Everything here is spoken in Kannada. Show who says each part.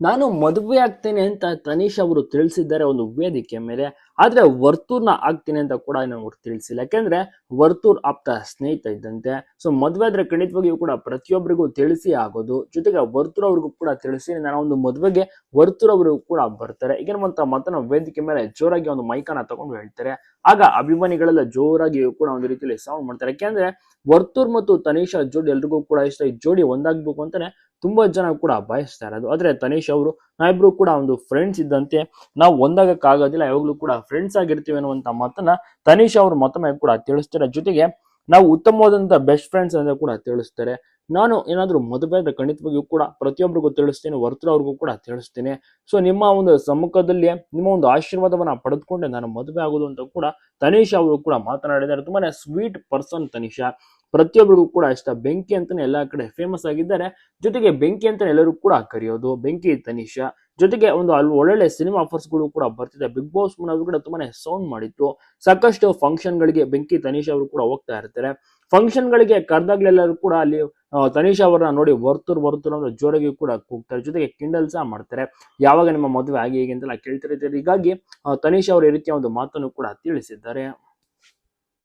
Speaker 1: ನಾನು ಮದುವೆ ಆಗ್ತೇನೆ ಅಂತ ತನೀಶ್ ಅವರು ತಿಳಿಸಿದ್ದಾರೆ ಒಂದು ವೇದಿಕೆ ಮೇಲೆ. ಆದ್ರೆ ವರ್ತೂರ್ನ ಆಗ್ತೀನಿ ಅಂತ ಕೂಡ ಅವ್ರು ತಿಳಿಸಿಲ್ಲ. ಯಾಕೆಂದ್ರೆ ವರ್ತೂರ್ ಆಪ್ತ ಸ್ನೇಹಿತ ಇದ್ದಂತೆ. ಸೊ ಮದುವೆ ಆದ್ರೆ ಖಂಡಿತವಾಗಿಯೂ ಕೂಡ ಪ್ರತಿಯೊಬ್ಬರಿಗೂ ತಿಳಿಸಿ ಆಗೋದು. ಜೊತೆಗೆ ವರ್ತೂರ್ ಅವ್ರಿಗೂ ಕೂಡ ತಿಳಿಸಿ ನಾನು ಒಂದು ಮದುವೆಗೆ ವರ್ತೂರ್ ಅವರಿಗೂ ಕೂಡ ಬರ್ತಾರೆ. ಈಗಿರುವಂತ ಮಾತನ್ನ ವೇದಿಕೆ ಮೇಲೆ ಜೋರಾಗಿ ಒಂದು ಮೈಕನ್ನ ತಗೊಂಡು ಹೇಳ್ತಾರೆ. ಆಗ ಅಭಿಮಾನಿಗಳೆಲ್ಲ ಜೋರಾಗಿ ಕೂಡ ಒಂದು ರೀತಿಯಲ್ಲಿ ಸೌಂಡ್ ಮಾಡ್ತಾರೆ. ಯಾಕೆಂದ್ರೆ ವರ್ತೂರ್ ಮತ್ತು ತನಿಷಾ ಜೋಡಿ ಎಲ್ರಿಗೂ ಕೂಡ ಇಷ್ಟ. ಈ ಜೋಡಿ ಒಂದಾಗ್ಬೇಕು ಅಂತಾನೆ ತುಂಬಾ ಜನ ಕೂಡ ಬಯಸ್ತಾ ಇರೋದು ಆದ್ರೆ ತನೇಶ್ ಅವರು, ನಾವಿಬ್ರು ಕೂಡ ಒಂದು ಫ್ರೆಂಡ್ಸ್ ಇದ್ದಂತೆ. ನಾವು ಒಂದಾಗಕ್ಕಾಗೋದಿಲ್ಲ, ಯಾವಾಗ್ಲೂ ಕೂಡ ಫ್ರೆಂಡ್ಸ್ ಆಗಿರ್ತೀವಿ ಅನ್ನುವಂತ ಮಾತನ್ನ ತನೀಶ್ ಅವರು ಮತ್ತೊಮ್ಮೆ ಕೂಡ ತಿಳಿಸ್ತಾರೆ. ಜೊತೆಗೆ ನಾವು ಉತ್ತಮವಾದಂತ ಬೆಸ್ಟ್ ಫ್ರೆಂಡ್ಸ್ ಅಂತ ಕೂಡ ತಿಳಿಸ್ತಾರೆ. ನಾನು ಏನಾದರೂ ಮದುವೆ ಆದ್ರೆ ಖಂಡಿತವಾಗಿಯೂ ಕೂಡ ಪ್ರತಿಯೊಬ್ಬರಿಗೂ ತಿಳಿಸ್ತೀನಿ ವರ್ತರ ಅವ್ರಿಗೂ ಕೂಡ ತಿಳಿಸ್ತೀನಿ. ಸೊ ನಿಮ್ಮ ಒಂದು ಸಮ್ಮುಖದಲ್ಲಿ, ನಿಮ್ಮ ಒಂದು ಆಶೀರ್ವಾದವನ್ನ ಪಡೆದುಕೊಂಡೆ ನಾನು ಮದುವೆ ಆಗೋದು ಅಂತ ಕೂಡ ತನೀಶ್ ಅವರು ಕೂಡ ಮಾತನಾಡಿದ್ದಾರೆ. ತುಂಬಾನೇ ಸ್ವೀಟ್ ಪರ್ಸನ್ ತನೀಶ. ಪ್ರತಿಯೊಬ್ಬರಿಗೂ ಕೂಡ ಇಷ್ಟ. ಬೆಂಕಿ ಅಂತಾನೆ ಎಲ್ಲಾ ಕಡೆ ಫೇಮಸ್ ಆಗಿದ್ದಾರೆ. ಜೊತೆಗೆ ಬೆಂಕಿ ಅಂತಾನೆ ಎಲ್ಲರೂ ಕೂಡ ಕರೆಯೋದು. ಬೆಂಕಿ ತನಿಷಾ. ಜೊತೆಗೆ ಒಂದು ಅಲ್ಲಿ ಒಳ್ಳೊಳ್ಳೆ ಸಿನಿಮಾ ಆಫರ್ಸ್ಗಳು ಕೂಡ ಬರ್ತಿದೆ. ಬಿಗ್ ಬಾಸ್ ಮುನ್ನವರು ಕೂಡ ತುಂಬಾನೇ ಸೌಂಡ್ ಮಾಡಿತ್ತು ಸಾಕಷ್ಟು ಫಂಕ್ಷನ್ ಗಳಿಗೆ ಬೆಂಕಿ ತನಿಷಾ ಅವರು ಕೂಡ ಹೋಗ್ತಾ ಇರ್ತಾರೆ. ಫಂಕ್ಷನ್ ಗಳಿಗೆ ಕರೆದಾಗ್ಲೆಲ್ಲರೂ ಕೂಡ ಅಲ್ಲಿ ತನಿಷಾ ಅವರನ್ನ ನೋಡಿ ವರ್ತೂರ್ ವರ್ತೂರ್ ಅಂದ್ರೆ ಜೋರಾಗಿ ಕೂಡ ಕೂಗ್ತಾರೆ. ಜೊತೆಗೆ ಕಿಂಡಲ್ ಸಹ ಮಾಡ್ತಾರೆ. ಯಾವಾಗ ನಿಮ್ಮ ಮದುವೆ ಆಗಿ ಹೇಗೆ ಅಂತೆಲ್ಲ ಕೇಳ್ತಿರ್ತಾರೆ. ಹೀಗಾಗಿ ತನಿಷಾ ಅವರು ಈ ರೀತಿಯ ಒಂದು ಮಾತನ್ನು ಕೂಡ ತಿಳಿಸಿದ್ದಾರೆ.